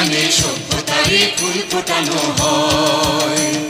এখানে সভ্যতারই ফুল ফোটানো হয়।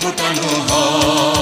ফোটানো হয়।